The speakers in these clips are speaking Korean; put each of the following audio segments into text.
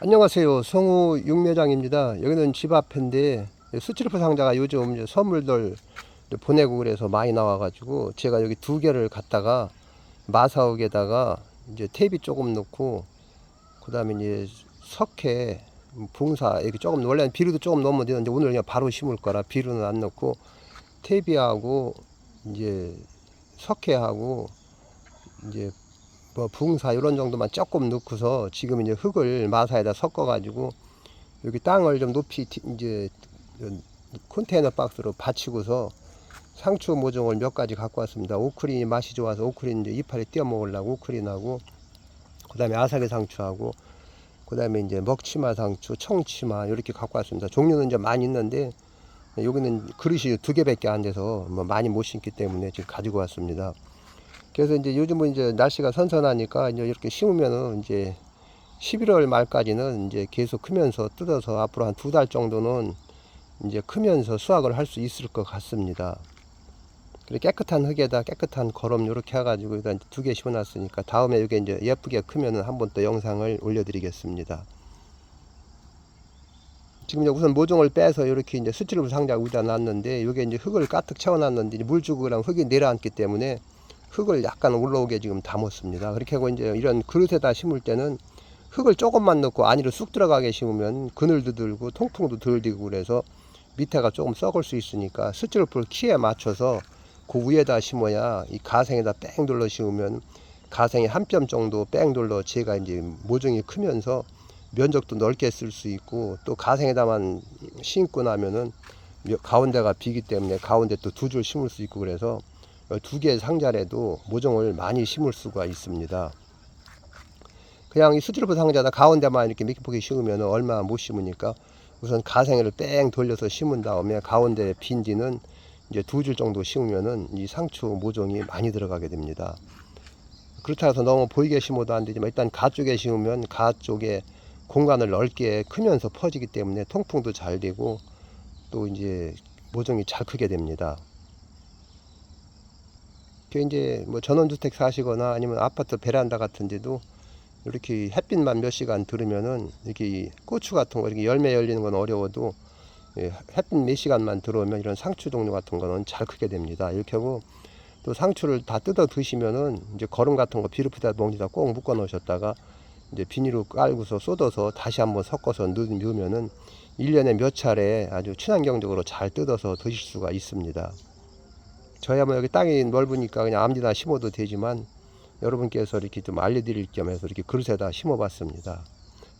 안녕하세요. 성우 육매장입니다. 여기는 집 앞인데 수치르프 상자가 요즘 선물들 보내고 그래서 많이 나와가지고 제가 여기 두 개를 갖다가 마사옥에다가 이제 테이프 조금 넣고 그다음에 이제 석회 붕사 이렇게 조금 원래는 비료도 조금 넣으면 되는데 오늘 그냥 바로 심을 거라 비료는 안 넣고 테이프하고 이제 석회하고 이제 뭐 붕사 이런 정도만 조금 넣고서 지금 이제 흙을 마사에다 섞어 가지고 여기 땅을 좀 높이 티- 이제 컨테이너 박스로 받치고서 상추 모종을 몇 가지 갖고 왔습니다. 오크린이 맛이 좋아서 오크린 이제 이파리 띄어 먹으려고 오크린하고 그다음에 아사게 상추하고 그다음에 이제 먹치마 상추, 청치마 이렇게 갖고 왔습니다. 종류는 이제 많이 있는데 여기는 그릇이 두 개밖에 안 돼서 뭐 많이 못 심기 때문에 지금 가지고 왔습니다. 그래서 이제 요즘은 이제 날씨가 선선하니까 이제 이렇게 심으면은 이제 11월 말까지는 이제 계속 크면서 뜯어서 앞으로 한 두 달 정도는 이제 크면서 수확을 할 수 있을 것 같습니다. 그리고 깨끗한 흙에다 깨끗한 거름 이렇게 해가지고 일단 두 개 심어놨으니까 다음에 이게 이제 예쁘게 크면은 한 번 더 영상을 올려드리겠습니다. 지금 이제 우선 모종을 빼서 이렇게 이제 수치를 상자 위에다 놨는데 이게 이제 흙을 가득 채워놨는데 물 주고 그러면 흙이 내려앉기 때문에 흙을 약간 올라오게 지금 담았습니다. 그렇게 하고 이제 이런 그릇에다 심을 때는 흙을 조금만 넣고 안으로 쑥 들어가게 심으면 그늘도 들고 통풍도 덜 되고 그래서 밑에가 조금 썩을 수 있으니까 스티로폴 키에 맞춰서 그 위에다 심어야 이 가생에다 뺑 돌려 심으면 가생이 한 뼘 정도 뺑 돌려 제가 이제 모종이 크면서 면적도 넓게 쓸 수 있고 또 가생에다만 심고 나면은 몇- 가운데가 비기 때문에 가운데 또 두 줄 심을 수 있고 그래서 두 개의 상자래도 모종을 많이 심을 수가 있습니다. 그냥 이 수질부 상자다 가운데만 이렇게 미끼포기 심으면 얼마 못 심으니까 우선 가생을 뺑 돌려서 심은 다음에 가운데 빈 뒤는 이제 두 줄 정도 심으면은 이 상추 모종이 많이 들어가게 됩니다. 그렇다고 해서 너무 보이게 심어도 안 되지만 일단 가 쪽에 심으면 가 쪽에 공간을 넓게 크면서 퍼지기 때문에 통풍도 잘 되고 또 이제 모종이 잘 크게 됩니다. 그 이제 뭐 전원주택 사시거나 아니면 아파트 베란다 같은 데도 이렇게 햇빛만 몇 시간 들으면은 이렇게 이 고추 같은 거 이렇게 열매 열리는 건 어려워도 예, 햇빛 몇 시간만 들어오면 이런 상추 종류 같은 거는 잘 크게 됩니다. 이렇게 하고 또 상추를 다 뜯어 드시면은 이제 거름 같은 거 비루피다 봉지다 꼭 묶어 놓으셨다가 이제 비닐로 깔고서 쏟아서 다시 한번 섞어서 넣- 넣으면은 1년에 몇 차례 아주 친환경적으로 잘 뜯어서 드실 수가 있습니다. 저야 뭐 여기 땅이 넓으니까 그냥 아무데나 심어도 되지만 여러분께서 이렇게 좀 알려드릴 겸 해서 이렇게 그릇에다 심어봤습니다.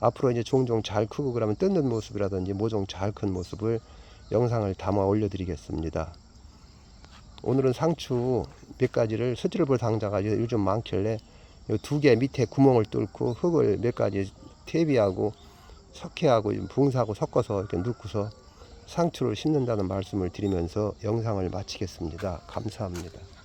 앞으로 이제 종종 잘 크고 그러면 뜯는 모습이라든지 모종 잘 큰 모습을 영상을 담아 올려드리겠습니다. 오늘은 상추 몇 가지를 수질을 볼 상자가 요- 요즘 많길래 두 개 밑에 구멍을 뚫고 흙을 몇 가지 퇴비하고 석회하고 붕사하고 섞어서 이렇게 넣고서 상추를 심는다는 말씀을 드리면서 영상을 마치겠습니다. 감사합니다.